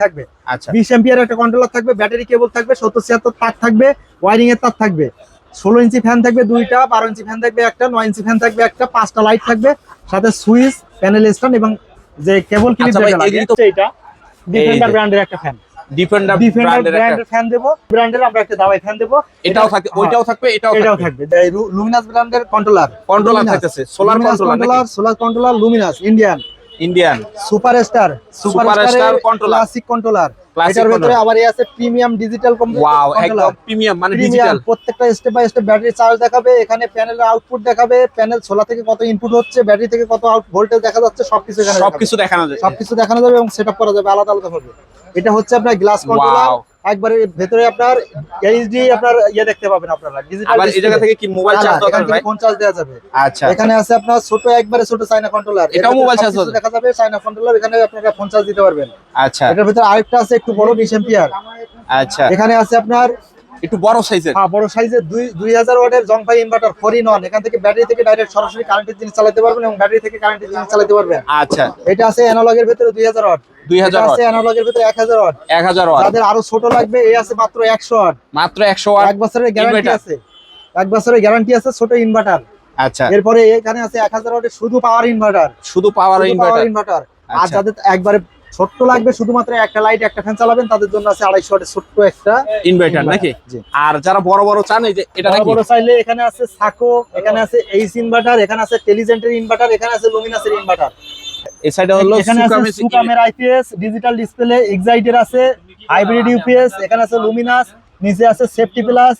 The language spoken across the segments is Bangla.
থাকবে। আচ্ছা। বিশ এম্পিয়ার একটা কন্ট্রোলার থাকবে ব্যাটারি কেবল থাকবে সত্তর ছিয়াত্তর তার থাকবে ওয়ারিং এর তার থাকবে। ষোলো ইঞ্চি ফ্যান থাকবে দুইটা বারো ইঞ্চি ফ্যান থাকবে একটা নয় ইঞ্চি ফ্যান থাকবে একটা পাঁচটা লাইট থাকবে সাথে সুইচ প্যানেল স্ট্যান্ড এবং যে কেবল তো- এটা ডিফেন্ডার ব্র্যান্ডের একটা ফ্যান ডিফেন্ডার ডিফেন্ডার ব্র্যান্ডের একটা ফ্যান দেবো ব্র্যান্ডের আমরা একটা দাওয়াই ফ্যান দেবো। এটাও থাকবে হ্যাঁ, ওইটাও থাকবে এটাও এটাও থাকবে। লুমিনাস ব্র্যান্ডের কন্ট্রোলার কন্ট্রোলার থাকতেছে solar controller solar controller Luminous Indian Indian superstar superstar controller। Classic controller এটার ভিতরে আবার এই আছে প্রিমিয়াম ডিজিটাল ওয়াও একদম প্রিমিয়াম মানে ডিজিটাল প্রত্যেকটা step by step battery charge দেখাবে এখানে প্যানেলের আউটপুট দেখাবে প্যানেল সোলার থেকে কত ইনপুট হচ্ছে ব্যাটারি থেকে কত আউট ভোল্টেজ দেখা যাচ্ছে সবকিছু এখানে সবকিছু দেখানো যাবে সবকিছু দেখানো যাবে এবং সেটআপ করা যাবে আলাদা আলাদা ভাবে। এটা হচ্ছে আপনার গ্লাস কন্ট্রোলার. একবারে ভেতরে আপনার এইচডি আপনার ইয়ে দেখতে পাবেন আপনারা ডিজিটাল আবার এই জায়গা থেকে কি মোবাইল চার্জ দরকার ভাই? ফোন চার্জ দেওয়া যাবে। আচ্ছা এখানে আছে আপনার ছোট একবারে ছোট চাইনা কন্ট্রোলার এটাও charge হবে? দেখা যাবে চাইনা কন্ট্রোলার এখানে আপনারা ফোন চার্জ দিতে পারবেন। আচ্ছা। এটার ভিতরে আরেকটা আছে একটু বড় 20 এম্পিয়ার আচ্ছা। এখানে আছে আপনার একটু বড় সাইজের হ্যাঁ বড় সাইজের দুই দুই হাজার ওয়াটের জংফাই ইনভার্টার ফোর ইন ওয়ান এখান থেকে ব্যাটারি থেকে ডাইরেক্ট সরাসরি কারেন্টের জিনিস চালাতে পারবেন এবং ব্যাটারি থেকে কারেন্টের জিনিস চালাতে পারবেন। আচ্ছা। এটা আছে অ্যানালগের ভিতরে দুই হাজার ওয়াট। 2000 এটা আছে অ্যানালগের ভিতরে এক হাজার ওয়াট। এক হাজার ওয়াট। যাদের আরও ছোট লাগবে এই আছে মাত্র একশো ওয়াট। মাত্র একশো ওয়াট এক বছরের গ্যারান্টি আছে। এক বছরের গ্যারান্টি আছে ছোট ইনভার্টার আচ্ছা। এরপরে এখানে আছে এক হাজার ওয়াটের শুধু পাওয়ার ইনভার্টার শুধু পাওয়ার ইনভার্টার ইনভার্টার আর আচ্ছা। যাদের একবারে ছোট্ট লাগবে শুধুমাত্র একটা লাইট একটা ফ্যান চালাবেন তাদের জন্য আছে আড়াইশো ওয়াটের ছোট্ট একটা ইনভার্টার নাকি? আর যারা বড় বড় চান এই যে এটা নাকি? বড় চাইলে এখানে আছে সাকো এখানে আছে এইচ ইনভার্টার এখানে আছে টেলিজেন্টের ইনভার্টার এখানে আছে লুমিনাসের ইনভার্টার এই সাইডে হলো এখানে আছে সুকামের আইপিএস ডিজিটাল ডিসপ্লে এক্সাইটের আছে হাইব্রিড ইউপিএস এখানে আছে লুমিনাস নিচে আছে সেফটি প্লাস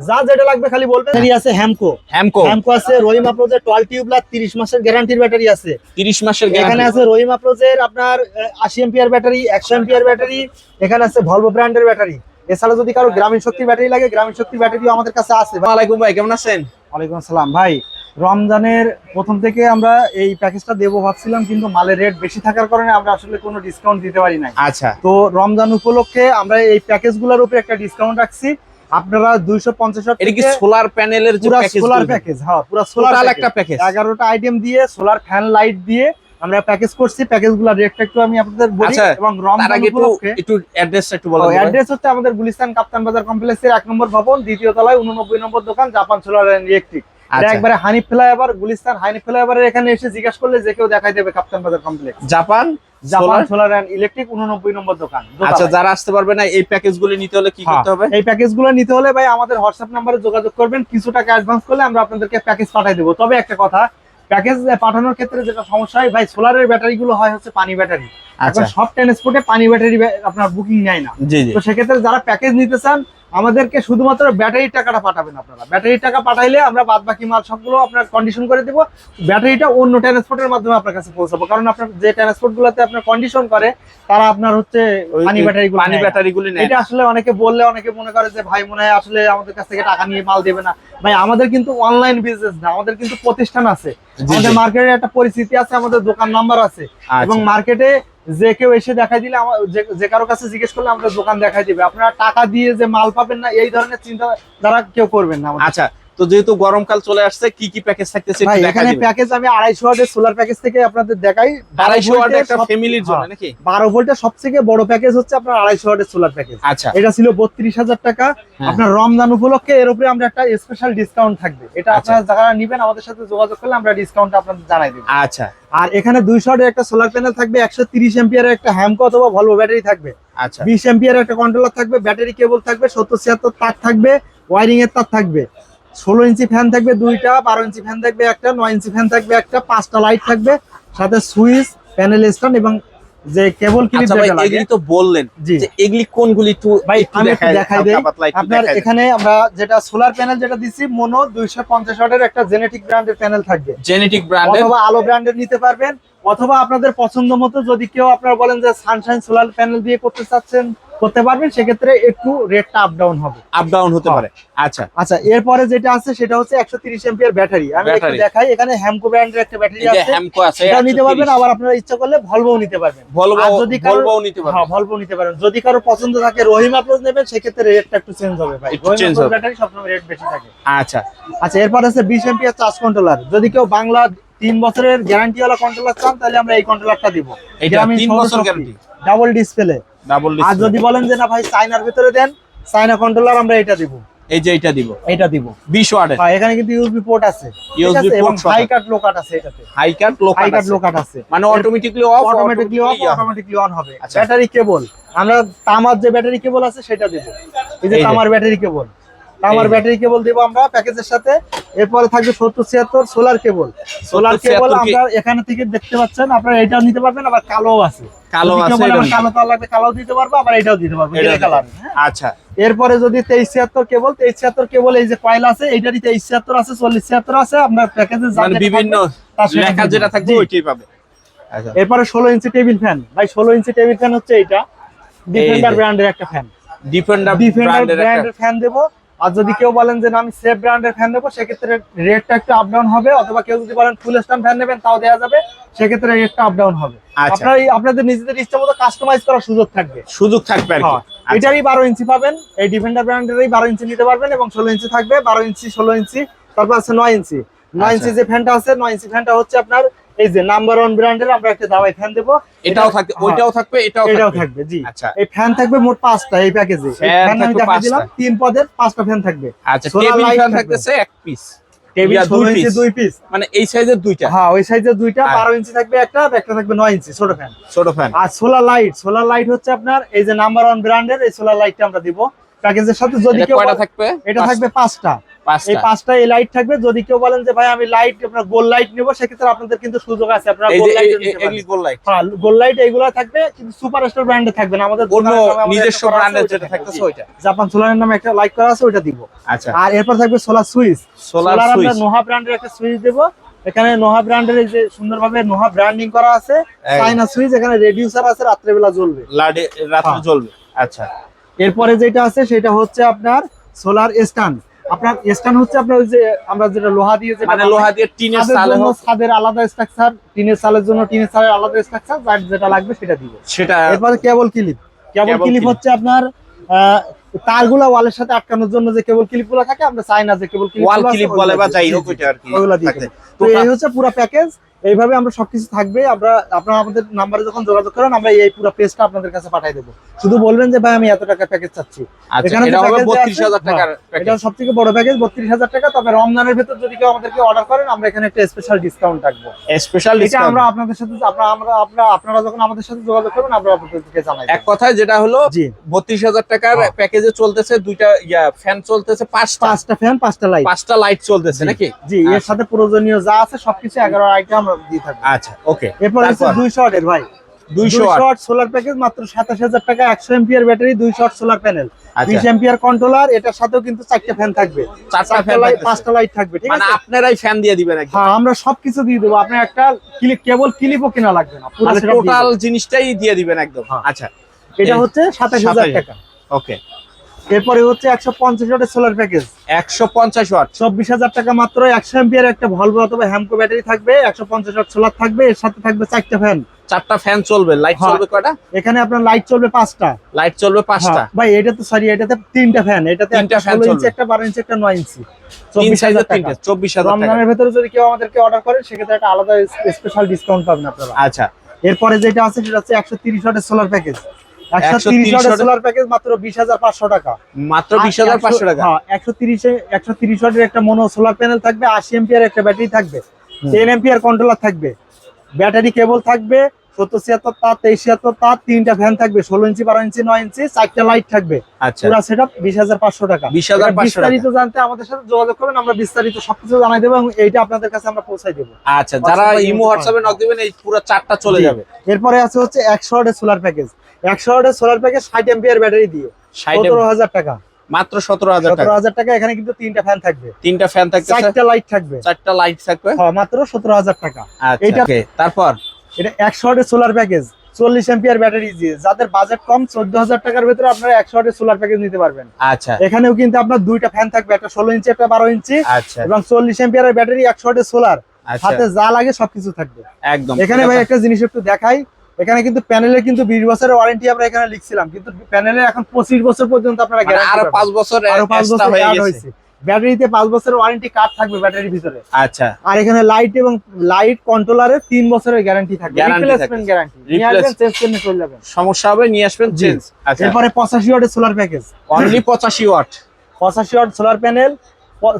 যা যেটা লাগবে খালি বলবেন। ব্যাটারি আছে হ্যামকো হ্যামকো হ্যামকো আছে রহিমা প্রোজের 12 টিউবলার 30 মাসের গ্যারান্টির ব্যাটারি আছে। 30 মাসের এখানে আছে রহিমা প্রোজের আপনার আহ, 80 এম্পিয়ার ব্যাটারি 100 এম্পিয়ার ব্যাটারি এখানে আছে ভলভো ব্র্যান্ডের ব্যাটারি এছাড়া যদি কারও গ্রামীণ শক্তির ব্যাটারি লাগে গ্রামীণ শক্তির ব্যাটারিও আমাদের কাছে আছে। আসসালামু আলাইকুম ভাই কেমন আছেন? ওয়ালাইকুম আসসালাম। ভাই রমজানের প্রথম থেকে আমরা এই প্যাকেজটা দেবো ভাবছিলাম কিন্তু মালের রেট বেশি থাকার কারণে আমরা আসলে কোনো ডিসকাউন্ট দিতে পারি নাই। আচ্ছা। তো রমজান উপলক্ষে আমরা এই প্যাকেজগুলোর উপরে একটা ডিসকাউন্ট রাখছি। আপনারা দুইশো পঞ্চাশ সোলার প্যানেলের সোলার প্যাকেজ হ্যাঁ পুরো সোলার একটা প্যাকেজ এগারোটা আইটেম দিয়ে সোলার ফ্যান লাইট দিয়ে আমরা প্যাকেজ করছি প্যাকেজগুলোর রেটটা একটু আমি আপনাদের বলি আচ্ছা, এবং রমজান উপলক্ষে একটু অ্যাড্রেসটা একটু বলেন অ্যাড্রেস হচ্ছে আমাদের গুলিস্তান কাপ্তান বাজার কমপ্লেক্সের এক নম্বর ভবন দ্বিতীয় তলায় উননব্বই নম্বর দোকান জাপান সোলার অ্যান্ড ইলেকট্রিক। আচ্ছা। একবারে হানিফ ফ্লাইওভার গুলিস্তান হানিফ ফ্লাইওভারের এখানে এসে জিজ্ঞাসা করলে যে কেউ দেখাই দেবে Kaptan Bazar complex Japan Japan solar and electric উননব্বই নম্বর দোকান আচ্ছা যারা আসতে পারবে না এই প্যাকেজগুলো নিতে হলে কি হ্যাঁ, করতে হবে? এই প্যাকেজগুলো নিতে হলে ভাই আমাদের হোয়াটসঅ্যাপ নাম্বারে যোগাযোগ করবেন কিছু টাকা অ্যাডভান্স করলে আমরা আপনাদেরকে প্যাকেজ পাঠিয়ে দেবো। তবে একটা কথা প্যাকেজ পাঠানোর ক্ষেত্রে যেটা সমস্যা হয় ভাই সোলারের ব্যাটারি গুলো হয় হচ্ছে পানি ব্যাটারি আচ্ছা। এখন সব ট্রান্সপোর্টে পানি ব্যাটারি আপনার বুকিং নেয় না। তো সেক্ষেত্রে যারা প্যাকেজ নিতে চান আমাদেরকে শুধুমাত্র ব্যাটারির টাকাটা পাঠাবেন আপনারা। ব্যাটারির টাকা পাঠাইলে আমরা বাদ বাকি মাল সবগুলো আপনার কন্ডিশন করে দেবো। ব্যাটারিটা অন্য ট্রান্সপোর্টের মাধ্যমে আপনার কাছে পৌঁছাবো। কারণ আপনার যে ট্রান্সপোর্ট গুলোতে আপনার কন্ডিশন করে তারা আপনার হচ্ছে পানি ব্যাটারি পানি ব্যাটারিগুলি এটা আসলে অনেকে বললে অনেকে মনে করে যে ভাই মনে হয় আসলে আমাদের কাছ থেকে টাকা নিয়ে মাল দেবে না। ভাই আমাদের কিন্তু অনলাইন বিজনেস না। আমাদের কিন্তু প্রতিষ্ঠান আছে। আমাদের। মার্কেটে একটা পরিস্থিতি আছে আমাদের দোকান নাম্বার আছে। এবং আচ্ছা মার্কেটে যে কেউ এসে দেখা দিলে আমার যে- কারও কাছে জিজ্ঞেস করলে আমরা দোকান দেখাই দিবে। আপনারা টাকা দিয়ে যে মাল পাবেন না, এই ধরনের চিন্তা যারা কেউ করবেন না আচ্ছা তো যেহেতু গরমকাল চলে আসছে কি কি প্যাকেজ থাকতেছে এখানে প্যাকেজ আমি আড়াইশো ওয়াটের সোলার প্যাকেজ থেকে আপনাদের দেখাই। আড়াইশো ওয়াট একটা ফ্যামিলির জন্য হ্যাঁ। নাকি? বারো ভোল্টের সব থেকে বড় প্যাকেজ হচ্ছে আপনার আড়াইশো ওয়াটের সোলার প্যাকেজ আচ্ছা। এটা ছিল বত্রিশ হাজার টাকা। হ্যাঁ। আপনার রমজান উপলক্ষে এর উপরে আমরা একটা স্পেশাল ডিসকাউন্ট থাকবে। এটা আচ্ছা। আপনারা যারা নিবেন আমাদের সাথে যোগাযোগ করলে আমরা ডিসকাউন্ট আপনাদের জানাই দেবো। আচ্ছা। আর এখানে দুইশো ওয়াটের একটা সোলার প্যানেল থাকবে একশো তিরিশ এম্পিয়ারের একটা হ্যামকো অথবা ভলভো ব্যাটারি থাকবে। আচ্ছা। বিশ এম্পিয়ার একটা কন্ট্রোলার থাকবে ব্যাটারি কেবল থাকবে সত্তর ছিয়াত্তর তার থাকবে ওয়ারিং এর তার থাকবে। ষোলো ইঞ্চি ফ্যান থাকবে দুইটা বারো ইঞ্চি ফ্যান থাকবে একটা নয় ইঞ্চি ফ্যান থাকবে একটা পাঁচটা লাইট থাকবে সাথে সুইচ প্যানেল স্ট্যান্ড এবং যে কেবল ক্লিপ আচ্ছা লাগে। এগুলি তো বললেন যে এগুলি কোনগুলি একটু ভাই, আমি একটু দেখাই দেই। আপনার এখানে আমরা যেটা সোলার প্যানেল যেটা দিচ্ছি মোনো দুইশো পঞ্চাশ ওয়াটের একটা জেনেটিক ব্র্যান্ডের প্যানেল থাকবে। জেনেটিক ব্র্যান্ডের অথবা আলো ব্র্যান্ডের নিতে পারবেন অথবা আপনাদের পছন্দ মতো যদি কেউ আপনারা বলেন যে সানশাইন সোলার প্যানেল দিয়ে করতে চাচ্ছেন করতে পারবেন সেক্ষেত্রে একটু রেটটা আপ ডাউন হবে। আপ ডাউন হতে। পারে। আচ্ছা। আচ্ছা এরপরে যেটা আছে সেটা হচ্ছে একশো তিরিশ এম্পিয়ার ব্যাটারি আমি একটু। দেখাই এখানে হ্যামকো ব্র্যান্ডের একটা ব্যাটারি আছে। হ্যামকো আছে সেটাও নিতে পারবেন আবার আপনারা ইচ্ছা করলে ভলভো নিতে পারবেন। ভলভো যদি ভলভো নিতে পারবেন। হ্যাঁ ভলভো নিতে পারেন যদি কারও পছন্দ থাকে রহিম আপ্রোচ নেবেন সেক্ষেত্রে রেটটা একটু চেঞ্জ হবে ভাই। রহিম হবে। ব্যাটারি সবসময় রেট বেশি থাকে। আচ্ছা। আচ্ছা এরপর আছে বিশ এম্পিয়ার চার্জ কন্ট্রোলার যদি কেউ বাংলা তিন বছরের গ্যারান্টি ওয়ালা কন্ট্রোলার চান তাহলে আমরা এই কন্ট্রোলারটা দিব। এটা তিন বছর গ্যারান্টি ডাবল ডিসপ্লে ডাবল আর যদি বলেন যে না ভাই চাইনার ভিতরে দেন চাইনা কন্ট্রোলার আমরা এটা দিব। এই যে এটা দিব। এটা দিব। 20 ওয়াটের হ্যাঁ এখানে কিন্তু ইউএসবি পোর্ট আছে। USB port. High cut low cut আছে এটাতে। হাই কাট লো হাই কাট লো কাট আছে মানে automatically off automatically off automatically on হবে। আচ্ছা। ব্যাটারি কেবল আমরা তামার যে ব্যাটারি কেবল আছে সেটা দেব। এই যে। তামার ব্যাটারি কেবল যে। ব্যাটারি কেবল দেবো আমরা প্যাকেজের সাথে। এরপরে থাকবে সত্তর ছিয়াত্তর সোলার কেবল সোলার কেবল 76 কি- আমরা এখানে থেকে দেখতে পাচ্ছেন। আপনারা এটাও নিতে পারবেন আবার আছে। কালো আছে, বলে এটা আমার নিতে কালো তার লাগবে কালো দিতে পারব আবার এটাও দিতে পারব। কালার আচ্ছা। এরপরে যদি তেইশ ছিয়াত্তর কেবল তেইশ ছিয়াত্তর কেবল এই যে কয়েল আছে এইটারই তেইশ ছিয়াত্তর আছে চল্লিশ ছিয়াত্তর আছে। আপনার প্যাকেজে মানে বিভিন্ন লেখা যেটা থাকবে ওইটাই পাবে। আচ্ছা। এরপরে ষোলো ইঞ্চি টেবিল ফ্যান ভাই ষোলো ইঞ্চি টেবিল ফ্যান হচ্ছে এইটা। ডিফেন্ডার ব্র্যান্ডের একটা ফ্যান ডিফেন্ডার ব্র্যান্ডের ফ্যান দেবো। আর যদি কেউ বলেন যে আমি সেফ ব্র্যান্ডের ফ্যান নেব সেক্ষেত্রে রেটটা একটু আপ ডাউন হবে। অথবা কেউ যদি বলেন ফুল স্ট্যান্ড ফ্যান নেবেন তাও দেওয়া যাবে। সেক্ষেত্রে রেটটা আপ ডাউন হবে। আচ্ছা। আপনার আপনাদের নিজেদের ইচ্ছা মতো কাস্টমাইজ করার সুযোগ থাকবে। সুযোগ থাকবে আর হ্যাঁ, আচ্ছা, এটারই বারো ইঞ্চি পাবেন। এই ডিফেন্ডার ব্র্যান্ডেরই বারো ইঞ্চি নিতে পারবেন এবং ষোলো ইঞ্চি থাকবে। বারো ইঞ্চি ষোলো ইঞ্চি তারপর আছে নয় ইঞ্চি। নয় ইঞ্চি আচ্ছা। যে ফ্যানটা আছে নয় ইঞ্চি ফ্যানটা হচ্ছে আপনার এই যে নাম্বার ওয়ান ব্র্যান্ডের আমরা একটা দাওয়াই ফ্যান দেবো। এটাও থাকবে হ্যাঁ, ওইটাও থাকবে এটাও এটাও থাকবে জি। আচ্ছা। এই ফ্যান থাকবে মোট পাঁচটা এই প্যাকেজে ফ্যান আমি দেখা দিলাম তিন পদের পাঁচটা ফ্যান থাকবে। আচ্ছা টেবিল ফ্যান থাকতেছে এক পিস টেবিল দুই পিস মানে এই সাইজের দুইটা। হ্যাঁ ওই সাইজের দুইটা ইঞ্চি থাকবে একটা থাকবে নয় ইঞ্চি ছোট ফ্যান ছোট ফ্যান আর সোলার লাইট সোলার লাইট হচ্ছে আপনার এই যে নাম্বার ওয়ান ব্র্যান্ডের এই সোলার লাইটটা আমরা দিব। প্যাকেজের সাথে যদি কয়টা থাকবে? এটা থাকবে পাঁচটা। এই পাঁচটা এই লাইট থাকবে। যদি কেউ বলেন যে ভাই আমি লাইট আপনার গোল লাইট নেব সেক্ষেত্রে আপনাদের কিন্তু সুযোগ আছে। আপনারা গোল লাইট গোল লাইট হ্যাঁ গোল লাইট এইগুলো থাকবে কিন্তু সুপার স্টার ব্র্যান্ডে থাকবে না। আমাদের নিজস্ব ওইটা যেটা থাকতেছে ওইটা। জাপান সোলারের নামে একটা লাইট করা আছে ওইটা দিব। আচ্ছা। আর এরপর থাকবে সোলার সুইচ সোলার আমরা নোহা ব্র্যান্ডের একটা সুইচ দেবো। এখানে নোহা ব্র্যান্ডের যে সুন্দরভাবে নোহা ব্র্যান্ডিং করা আছে। চাইনা সুইচ এখানে রেডিউসার আছে রাত্রেবেলা জ্বলবে। লাডে রাত্রে হ্যাঁ। জ্বলবে। আচ্ছা। এরপরে যেটা আছে সেটা হচ্ছে আপনার সোলার স্ট্যান্ড আপনার স্ট্যান্ড হচ্ছে আপনার ওই যে আমরা যেটা লোহা দিয়ে মানে লোহা দিয়ে টিনের ছাদের চালে ছাদের আলাদা স্ট্রাকচার টিনের চালের জন্য টিনের সালের আলাদা স্ট্রাকচার যার যেটা লাগবে সেটা দিব। সেটা এরপরে কেবল ক্লিপ কেবল ক্লিপ হচ্ছে আপনার তারগুলা ওয়ালের সাথে আটকানোর জন্য যে কেবল ক্লিপগুলো থাকে আমরা চাই না যে কেবল ক্লিপ ওয়াল ক্লিপ বলে বা যাই হোক ওইটা আর কি তো এই হচ্ছে পুরো প্যাকেজ এইভাবে আমরা সবকিছু থাকবে আমরা আপনারা আমাদের নাম্বারে যখন যোগাযোগ করেন আমরা এই পুরো পেজটা আপনাদের কাছে পাঠিয়ে দেবো। শুধু বলবেন যে ভাই আমি এত টাকা প্যাকেজ চাচ্ছি। আচ্ছা এখানে এটা টাকার হ্যাঁ, সব থেকে বড় প্যাকেজ বত্রিশ হাজার টাকা। তবে রমজানের ভেতর যদি কেউ আমাদেরকে অর্ডার করেন আমরা এখানে একটা স্পেশাল ডিসকাউন্ট থাকব স্পেশাল এটা আমরা আপনাদের সাথে আমরা আমরা আপনারা আপনারা যখন আমাদের সাথে যোগাযোগ করবেন আমরা আপনাদেরকে জানাই এক কথায় যেটা হলো বত্রিশ হাজার টাকার। প্যাকেজে চলতেছে দুইটা ইয়া ফ্যান চলতেছে পাঁচটা। পাঁচটা ফ্যান পাঁচটা লাইট পাঁচটা লাইট চলতেছে নাকি? জি এর সাথে প্রয়োজনীয় যা আছে সবকিছু এগারো আইটেম আমরা দিয়ে আচ্ছা ওকে এরপর হচ্ছে দুই শটের ভাই। দুইশো দুই সোলার প্যাকেজ মাত্র সাতাশ হাজার টাকা একশো এম্পিয়ার ব্যাটারি দুই শট সোলার প্যানেল আচ্ছা। কন্ট্রোলার এটার সাথেও কিন্তু চারটা ফ্যান থাকবে। চারটা চারটা ফ্যান পাঁচটা লাইট থাকবে ঠিক মানে আছে? আপনারাই ফ্যান দিয়ে দিবেন একদম। হ্যাঁ আমরা সবকিছু দিয়ে দেবো। আপনার একটা ক্লিপ কেবল ক্লিপও কেনা লাগবে না। পুরো মানে টোটাল জিনিসটাই দিয়ে দিবেন একদম। হ্যাঁ। আচ্ছা। এটা হচ্ছে সাতাশ হাজার 27,000 টাকা। ওকে এরপরে হচ্ছে একশো পঞ্চাশ ওয়াটের সোলার প্যাকেজ একশো পঞ্চাশ ওয়াট। চব্বিশ হাজার টাকা মাত্র একশো এম্পিয়ার একটা ভলভো অথবা হ্যামকো ব্যাটারি থাকবে একশো পঞ্চাশ ওয়াট সোলার থাকবে এর সাথে থাকবে চারটা ফ্যান চারটা ফ্যান চলবে লাইট হ্যাঁ। চলবে কয়টা? এখানে আপনার লাইট চলবে পাঁচটা। লাইট চলবে পাঁচটা। হ্যাঁ, ভাই এটা তো সরি এটাতে তিনটা ফ্যান এটাতে তিনটা একটা ইঞ্চি চলবে। একটা বারো ইঞ্চি একটা নয় ইঞ্চি তিন চব্বিশ হাজার সাইজের টাকা। তিনটে চব্বিশ হাজার টাকা। রমজানের ভেতরে যদি কেউ আমাদেরকে অর্ডার করেন সেক্ষেত্রে একটা আলাদা স্পেশাল ডিসকাউন্ট পাবেন আপনারা। আচ্ছা। এরপরে যেটা আছে সেটা হচ্ছে একশো তিরিশ ওয়াটের সোলার প্যাকেজ একশো 130 তিরিশ ওয়াটের watt- সোলার প্যাকেজ মাত্র বিশ হাজার পাঁচশো টাকা। মাত্র বিশ হাজার পাঁচশো টাকা? হ্যাঁ একশো তিরিশে একশো তিরিশ ওয়াটের একটা মনো সোলার প্যানেল থাকবে আশি এম্পিয়ার একটা ব্যাটারি থাকবে হুম। টেন এম্পিয়ার কন্ট্রোলার থাকবে ব্যাটারি কেবল থাকবে সত্তর ছিয়াত্তর তার তেইশ ছিয়াত্তর তার তিনটা ফ্যান থাকবে ষোলো ইঞ্চি বারো ইঞ্চি নয় ইঞ্চি চারটা লাইট থাকবে। আচ্ছা। পুরো সেট আপ বিশ হাজার পাঁচশো টাকা। 20,500 এবার বিস্তারিত জানতে আমাদের সাথে যোগাযোগ করবেন আমরা বিস্তারিত সবকিছু জানাই দেবো এবং এইটা আপনাদের কাছে আমরা পৌঁছাই দেবো। আচ্ছা যারা ইমো হোয়াটসঅ্যাপে নক দিবেন এই পুরো চারটা চলে যাবে। এরপরে আছে হচ্ছে একশো সোলার প্যাকেজ একশো ওয়াটের সোলার প্যাকেজ ষাট এম্পিয়ার ব্যাটারি দিয়ে সতেরো হাজার টাকা। মাত্র সতেরো হাজার সতেরো হাজার টাকা এখানে কিন্তু তিনটা ফ্যান থাকবে। তিনটা ফ্যান থাকতেছে চারটা লাইট থাকবে। চারটা লাইট থাকবে? মাত্র সতেরো হাজার টাকা। আচ্ছা তারপর? এটা একশো ওয়াটের সোলার প্যাকেজ চল্লিশ এম্পিয়ার ব্যাটারি দিয়ে। যাদের বাজেট কম চোদ্দ হাজার টাকার ভিতরে আপনারা একশো ওয়াটের সোলার প্যাকেজ নিতে পারবেন। আচ্ছা। এখানেও কিন্তু আপনার দুইটা ফ্যান থাকবে একটা ষোলো ইঞ্চি একটা বারো ইঞ্চি। আচ্ছা। এবং চল্লিশ এম্পিয়ারের ব্যাটারি একশো ওয়াটের সোলার আচ্ছা। হাতে যা লাগে সবকিছু থাকবে। একদম। এখানে ভাই একটা জিনিস একটু দেখাই এখানে কিন্তু প্যানেলের কিন্তু বিশ বছরের ওয়ারেন্টি আমরা এখানে লিখছিলাম কিন্তু প্যানেলের এখন পঁচিশ বছর পর্যন্ত আপনারা মানে আরও পাঁচ বছর আরও পাঁচ বছর হয়ে হয়েছে। ব্যাটারিতে পাঁচ বছরের ওয়ারেন্টি কার্ড থাকবে ব্যাটারির ভিতরে। আচ্ছা। আর এখানে লাইট এবং লাইট কন্ট্রোলারের তিন বছরের গ্যারান্টি থাকবে। রিপ্লেসমেন্ট গ্যারান্টি নিয়ে আসবেন চেঞ্জ করে চলে যাবেন সমস্যা হবে নিয়ে আসবেন। চেঞ্জ আচ্ছা। এরপরে পঁচাশি ওয়াটের সোলার প্যাকেজ অনলি পঁচাশি ওয়াট। পঁচাশি ওয়াট সোলার প্যানেল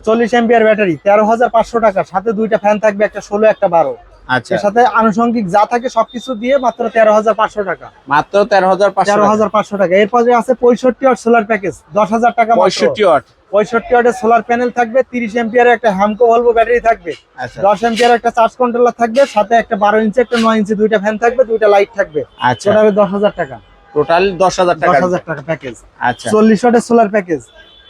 চল্লিশ এম্পিয়ার ব্যাটারি তেরো হাজার পাঁচশো টাকা সাথে দুইটা ফ্যান থাকবে একটা ষোলো একটা বারো। আচ্ছা। সাথে আনুষঙ্গিক যা থাকে সবকিছু দিয়ে মাত্র তেরো হাজার পাঁচশো টাকা। মাত্র তেরো হাজার তেরো হাজার পাঁচশো টাকা। এরপরে আছে পঁয়ষট্টি ওয়াট সোলার প্যাকেজ দশ হাজার টাকা পঁয়ষট্টি ওয়াট। পঁয়ষট্টি ওয়াটের সোলার প্যানেল থাকবে তিরিশ এম্পিয়ার একটা হ্যামকো ভলভো ব্যাটারি থাকবে। আচ্ছা। দশ এম্পিয়ার একটা চার্জ কন্ট্রোলার থাকবে সাথে একটা বারো ইঞ্চি একটা নয় ইঞ্চি দুইটা ফ্যান থাকবে দুইটা লাইট থাকবে। আচ্ছা। দশ হাজার টাকা। টোটাল দশ হাজার দশ হাজার টাকা প্যাকেজ আচ্ছা। চল্লিশ ওয়াটের সোলার প্যাকেজ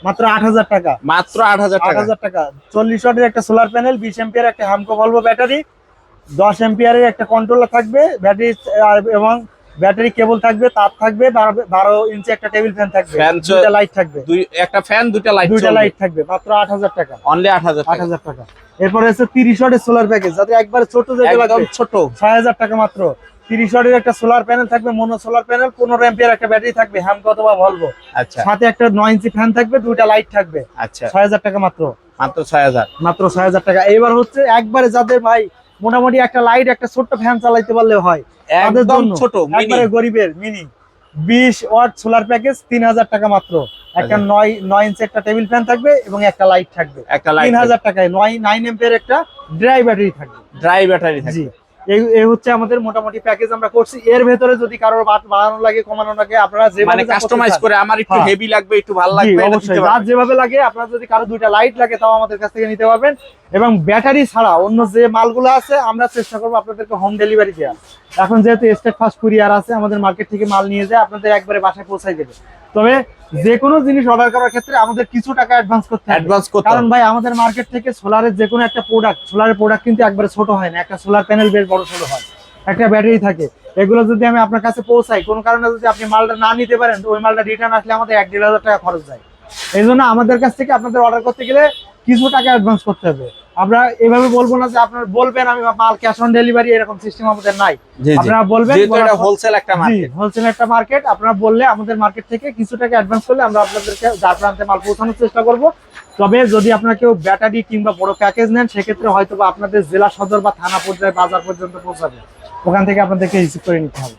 মাত্র আট হাজার টাকা। মাত্র আট টাকা। হাজার টাকা। চল্লিশ ওয়াটের একটা সোলার প্যানেল বিশ এম্পিয়ার একটা হামকো ভলভো ব্যাটারি দশ এম্পিয়ারের একটা কন্ট্রোলার থাকবে ব্যাটারি এবং ব্যাটারি কেবল থাকবে তার থাকবে বারো- ইঞ্চি একটা টেবিল ফ্যান থাকবে লাইট থাকবে। একটা ফ্যান দুইটা লাইট দুইটা লাইট থাকবে মাত্র আট হাজার টাকা। অনলি আট হাজার আট হাজার টাকা। এরপরে হচ্ছে তিরিশ ওয়াটের সোলার প্যাকেজ যাতে একবার ছোট ছোট। ছয় হাজার টাকা মাত্র। তিরিশ ওয়াটের একটা সোলার প্যানেল থাকবে মনো সোলার প্যানেল পনেরো এম্পিয়ার একটা ব্যাটারি থাকবে হ্যাম কত বা ভলভো আচ্ছা। সাথে একটা নয় ইঞ্চি ফ্যান থাকবে দুইটা লাইট থাকবে। আচ্ছা। ছয় হাজার টাকা মাত্র। মাত্র ছয় হাজার। মাত্র ছয় হাজার টাকা। এবার হচ্ছে একবারে যাদের ভাই মোটামুটি একটা লাইট একটা ছোট্ট ফ্যান চালাইতে পারলে হয়। তাদের একদম জন্য ছোট একবারে গরিবের মিনি বিশ ওয়াট সোলার প্যাকেজ তিন হাজার টাকা মাত্র। একটা আচ্ছা। নয় নয় ইঞ্চি একটা টেবিল ফ্যান থাকবে এবং একটা লাইট থাকবে। একটা লাইট তিন হাজার টাকায় নয় নাইন এম্পের একটা ড্রাই ব্যাটারি থাকবে। ড্রাই ব্যাটারি জি। থাকে এই হচ্ছে আমাদের মোটামুটি প্যাকেজ আমরা করছি। এর ভেতরে যদি কারোর বাড়ানো লাগে কমানো লাগে আপনারা যেভাবে মানে কাস্টমাইজ করে আমার একটু হ্যাঁ। হেভি লাগবে একটু ভালো লাগবে অবশ্যই। পারবেন। যেভাবে লাগে আপনার যদি কারও দুইটা লাইট লাগে তাও আমাদের কাছ থেকে নিতে পারবেন। এবং ব্যাটারি ছাড়া অন্য যে মালগুলো আছে আমরা চেষ্টা করব আপনাদেরকে হোম ডেলিভারি দেওয়ার। এখন যেহেতু স্টেট ফাস্ট কুরিয়ার আছে আমাদের মার্কেট থেকে মাল নিয়ে যায় আপনাদের একবারে বাসায় পৌঁছাই দেবে। তবে যে কোনো জিনিস অর্ডার করার ক্ষেত্রে আমাদের কিছু টাকা অ্যাডভান্স করতে অ্যাডভান্স করতে কারণ ভাই আমাদের মার্কেট থেকে সোলারের যে কোনো একটা প্রোডাক্ট সোলারের প্রোডাক্ট কিন্তু একবারে ছোট হয় না। একটা সোলার প্যানেল বেশ বড় ছোট হয়। একটা ব্যাটারি থাকে। এগুলো যদি আমি আপনার কাছে পৌঁছাই কোনো কারণে যদি আপনি মালটা না নিতে পারেন তো ওই মালটা রিটার্ন আসলে আমাদের এক দেড় হাজার টাকা খরচ যায়। এই জন্য আমাদের কাছ থেকে আপনাদের অর্ডার করতে গেলে কিছু টাকা অ্যাডভান্স করতে হবে। আমরা এভাবে বলব না যে আপনার বলবেন আমি মাল ক্যাশ অন ডেলিভারি এরকম সিস্টেম আমাদের নাই। আপনারা বলবেন এটা হোলসেল একটা মার্কেট হোলসেল একটা মার্কেট আপনারা বললে আমাদের মার্কেট থেকে কিছু টাকা অ্যাডভান্স করলে আমরা আপনাদেরকে যার প্রান্তে মাল পৌঁছানোর চেষ্টা করব। তবে যদি আপনারা কেউ ব্যাটারি কিংবা বড় প্যাকেজ নেন সেক্ষেত্রে হয়তো আপনাদের জেলা সদর বা থানা পর্যায়ে বাজার পর্যন্ত পৌঁছাবে। ওখান থেকে আপনাদেরকে রিসিভ করে নিতে হবে।